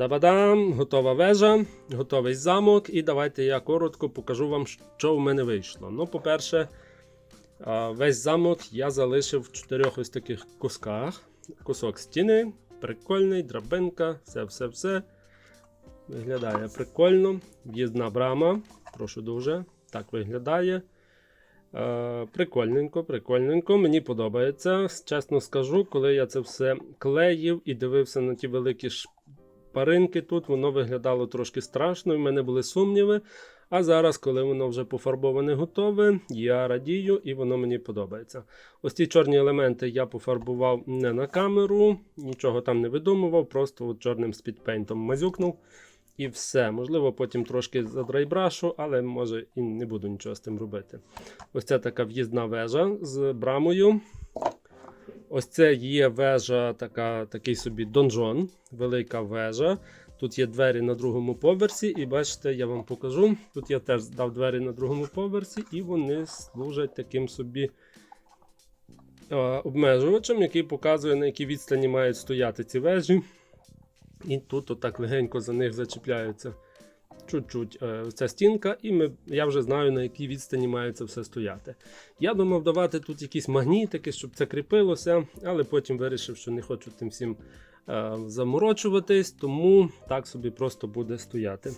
Бада-бадам, готова вежа, готовий замок. І давайте я коротко покажу вам, що в мене вийшло. Ну, по-перше, весь замок я залишив в чотирьох ось таких кусках. Кусок стіни, прикольний, драбинка, все-все-все. Виглядає прикольно. В'їзна брама. Прошу дуже. Так виглядає. Прикольненько, прикольненько. Мені подобається. Чесно скажу, коли я це все клеїв і дивився на ті великі шпаринки тут, воно виглядало трошки страшно, в мене були сумніви. А зараз, коли воно вже пофарбоване готове, я радію і воно мені подобається. Ось ці чорні елементи я пофарбував не на камеру, нічого там не видумував, просто от чорним спідпейнтом мазюкнув. І все. Можливо, потім трошки задрайбрашу, але може і не буду нічого з тим робити. Ось це така в'їзна вежа з брамою. Ось це є вежа, така, такий собі донжон, велика вежа. Тут є двері на другому поверсі, і бачите, я вам покажу. Тут я теж дав двері на другому поверсі, і вони служать таким собі обмежувачем, який показує, на якій відстані мають стояти ці вежі. І тут отак легенько за них зачіпляються чуть-чуть е, ця стінка, і ми, я вже знаю, на якій відстані має це все стояти. Я думав давати тут якісь магнітики, щоб це кріпилося, але потім вирішив, що не хочу тим всім е, заморочуватись, тому так собі просто буде стояти.